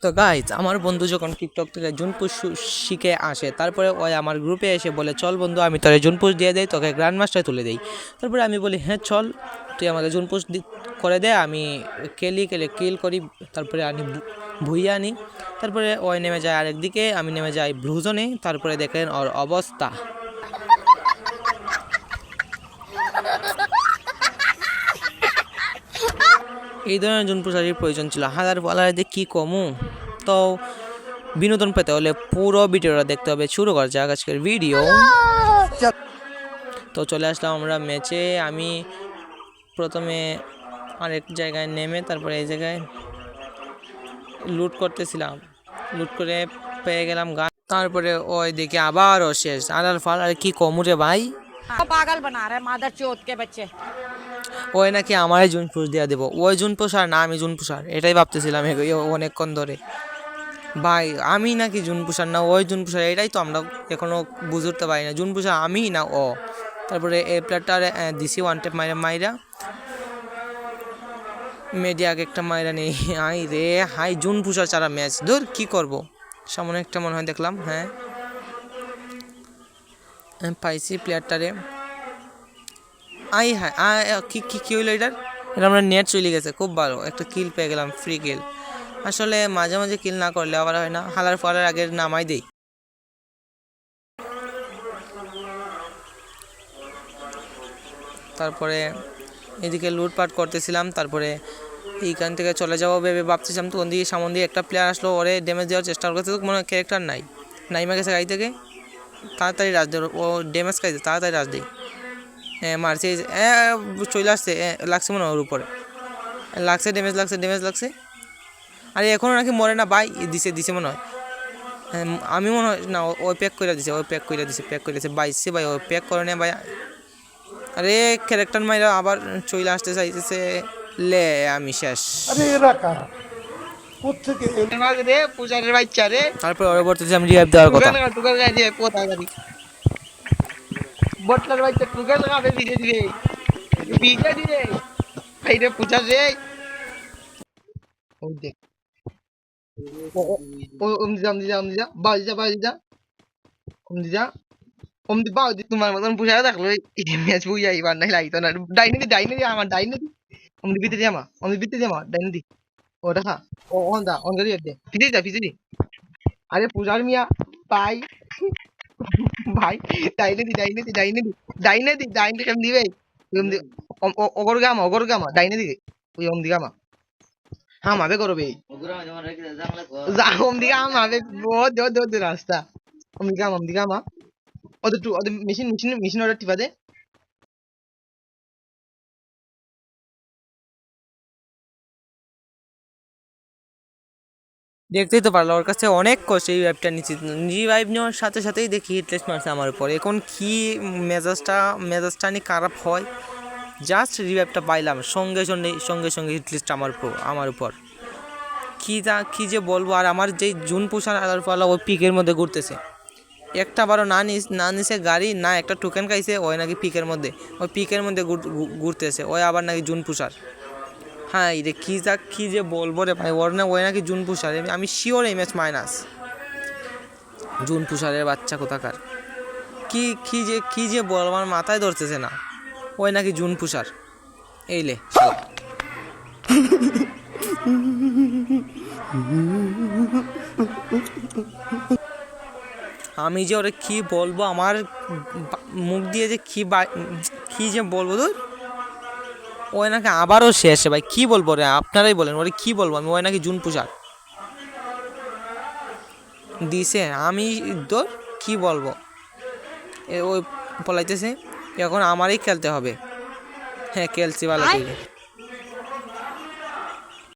তো গাইজ আমার বন্ধু যখন টিকটক থেকে জুনপুশ শু- শিখে আসে, তারপরে ওই আমার গ্রুপে এসে বলে, চল বন্ধু, আমি তোরে জুনপুশ দিয়ে দেই, তোকে গ্র্যান্ড মাস্টারে তুলে দেই। তারপরে আমি বলি হ্যাঁ চল, তুই আমাকে জুনপুশ দি- করে দে, আমি কেলি, কেলে কিল করি। তারপরে আনি ভুইয়া আনি। তারপরে ওই নেমে যায় আরেকদিকে, আমি নেমে যাই ব্লুজনে তারপরে দেখেন ওর অবস্থা। এই ধরনের জন প্রচারের প্রয়োজন ছিল। হাজার ফলারিতে কী কমু? তো বিনোদন পেতে হলে পুরো ভিডিওটা দেখতে হবে। শুরু করছে যাক আজকের ভিডিও তো চলে আসলাম আমরা ম্যাচে আমি প্রথমে আরেক জায়গায় নেমে তারপরে এই জায়গায় লুট করতেছিলাম। লুট করে পেয়ে গেলাম গান তারপরে ওই দেখে আবারও শেষ। আলাল ফাল আর কি কমুরে ভাই? পাগল বানা রে, মাদার চোদ কে বাচ্চে। ওই নাকি আমারই জুন পুষ দিয়ে দেবো। ওই জুন পোষার না আমি জুন পোষার এটাই ভাবতেছিলাম অনেকক্ষণ ধরে। ভাই আমি নাকি জুন পোষার না ওই জুন পোষার এটাই তো আমরা এখনও বুঝতে পারি না। জুন পোষার আমি না ও? তারপরে এ প্লেয়ারটার দিছি ওয়ান টেপ মাইরা মাইরা। মিডিয়াকে একটা মাইরা নেই। হাই রে হাই জুন পুষার চারা ম্যাচ ধর কি করব? সামনে একটা মনে হয় দেখলাম হ্যাঁ, পাইছি প্লেয়ারটারে আই হ্যাঁ কি কি কি হইল এটার? এটা আমরা নেট চলে গেছে, খুব ভালো। একটা কিল পেয়ে গেলাম ফ্রি কিল আসলে মাঝে মাঝে কিল না করলে আবার হয় না, হালার ফলার আগে নামাই দেই। তারপরে এদিকে লুটপাট করতেছিলাম, তারপরে এইখান থেকে চলে যাব ভেবে ভাবতেছিলাম, তখন দিয়ে সামন দিয়ে একটা প্লেয়ার আসলো, ওরে ড্যামেজ দেওয়ার চেষ্টা করতে মনে হয় ক্যারেক্টার নাই। নাইমা গেছে গাড়ি থেকে, তাড়াতাড়ি রাজ দেয়, ও ড্যামেজ খাইছে, তাড়াতাড়ি রাজ দেয়। মারছে। এই যে- এ, চলে আসছে লাগছে মনে হয় ওর উপরে। লাগছে ড্যামেজ লাগছে ড্যামেজ লাগছে। আরে এখনও নাকি মরে না ভাই দিছে দিছে মনে হয়। হ্যাঁ, আমি মনে হয় না ও- ওই প্যাক করে দিছে ওই প্যাক করে দিছে প্যাক করে দিছে। বাইসছে ভাই ওই প্যাক করে নে ভাই। আরে ক্যারেক্টার মাইরা আবার চলে আসতে চাইতেছে। লে আমি শেষ। আরে এরা কারা? কোথেকে? রে পূজারের বাচ্চা রে। তারপরে পরবর্তীতে আমি রিভাইভ দেওয়ার কথা টুকাল টুকাল গায়ে দিয়ে পোতা গাড়ি বটলার বাচ্চা টুকাল গাবে ভিজে দিবে? ভিজে দিবে? এই রে পূজার রে ওই দেখ। ওম দিজা ওম দিজা ওম দিজা বাউ দিজা বাউ দিজা ওম দিজা ওম দি বাউ দি তোমার মতন পূজা দেখল ম্যাচ বুঝাই এবার নাই লাগতো না। ডাইনে দি ডাইনে দি, আমার ডাইনে দি। ওম দি দি আমা ওম দি দি আমা ডাইনে দি। ও দেখা ও অন দা অন করি দে। ফিজে যা ফিজে দি। আরে পূজার মিয়া, পাই। ভাই, ডাইনে দি ডাইনে দি ডাইনে দি ডাইনে দি, ডাইনে কেমন দিবে। ওম দি অগর গামা অগর গামা, ডাইনে দি ওই ওম দি গামা। হ্যাঁ মাবে করবে যা ওম দি গামা মাবে ও দো দো দো রাস্তা। ওম দি গামা ওম দি গামা। ওদের টু ওদের মেশিন মেশিন মেশিন অর্ডার টিপা দে। দেখতেই তো পারল ওর কাছে অনেক কষ্ট এই রিভাইভটা নিচ্ছি। রিভাইভ নেওয়ার সাথে সাথেই দেখি হিটলেস মারছে আমার উপর। এখন কি মেজাজটা মেজাজটা নিয়ে খারাপ হয়? জাস্ট রিভাইভটা পাইলাম, সঙ্গে সঙ্গে সঙ্গে সঙ্গে হিটলিস্ট আমার উপর আমার উপর। কী যা, কী যে বলব, আর আমার যেই জুন পোষার আলার ফলা ওই পিকের মধ্যে ঘুরতেছে। একটা বারো না নিস, না নিছে গাড়ি, না একটা টোকেন খাইছে, ওই নাকি পিকের মধ্যে, ওই পিকের মধ্যে ঘুর- ঘুরতেছে, ওই আবার নাকি জুন পুষার। হ্যাঁ রে কী যা, কী যে বলব রে ভাই, ওর না, ওই নাকি জুন পুষার, আমি শিওর এই ম্যাচ মাইনাস জুন পুষারের বাচ্চা কোথাকার? কি কি যে কি যে বল আমার মাথায় ধরতেছে না। ওই নাকি জুন পুষার। এই লে আমি যে ওরে কি বলব, আমার মুখ দিয়ে যে কি বা- কি যে বলব তোর ওই নাকি আবারও শেষে ভাই। কি বলব রে? আপনারাই বলেন ওরে কি বলব? আমি ওই নাকি জুন পুষার দিছে আমি তোর কি বলব? এ ওই পলাইতেছে এখন আমারই খেলতে হবে। হ্যাঁ খেলছি ভালো